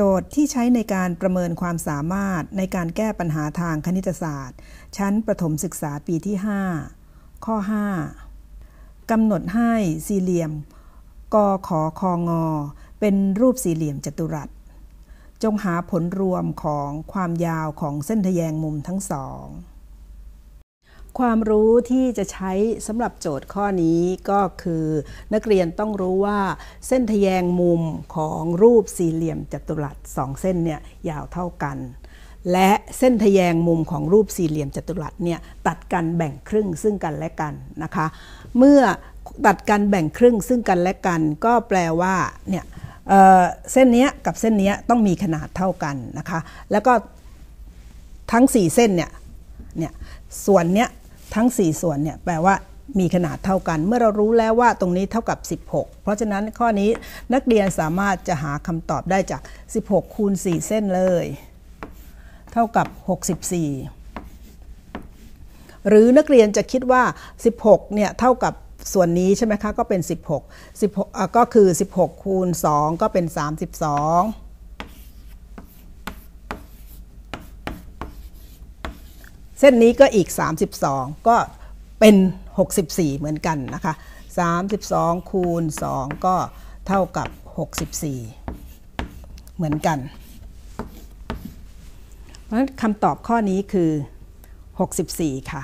จทย์ที่ใช้ในการประเมินความสามารถในการแก้ปัญหาทางคณิตศาสตร์ ชั้นประถมศึกษาปีที่ 5 ข้อ 5กำหนดให้สี่เหลี่ยม กขอคองอ เป็นรูปสี่เหลี่ยมจัตุรัส จงหาผลรวมของความยาวของเส้นทแยงมุมทั้งสอง ความรู้ที่จะใช้สำหรับโจทย์ข้อนี้ก็คือ นักเรียนต้องรู้ว่าเส้นทแยงมุมของรูปสี่เหลี่ยมจัตุรัสสองเส้นเนี่ยยาวเท่ากัน และเส้นทแยงมุมของรูปสี่เหลี่ยมจัตุรัสเนี่ยตัดกันแบ่งครึ่งซึ่งกันและกันนะคะ เมื่อตัดกันแบ่งครึ่งซึ่งกันและกัน ก็แปลว่าเนี่ยเเส้นนี้กับเส้นนี้ต้องมีขนาดเท่ากันนะคะ แล้วก็ทั้ง 4 เส้นเนี่ยเนี่ยส่วนเนี้ย ทั้ง 4 ส่วนเนี่ยแปลว่ามีขนาดเท่ากัน เมื่อเรารู้แล้วว่าตรงนี้เท่ากับ 16 เพราะฉะนั้นข้อนี้นักเรียนสามารถจะหาคำตอบได้จาก 16 คูณ 4 เส้นเลย เท่ากับ 64 หรือนักเรียนจะคิดว่า 16 เนี่ยเท่ากับส่วนนี้ใช่ไหมคะ ก็เป็น 16 16ก็คือ 16 คูณ 2 ก็เป็น 32 เส้นนี้ก็อีก 32 ก็เป็น 64 เหมือนกันนะคะ 32 คูณ 2 ก็เท่ากับ 64 เหมือนกัน เพราะฉะนั้นคำตอบข้อนี้คือ 64 ค่ะ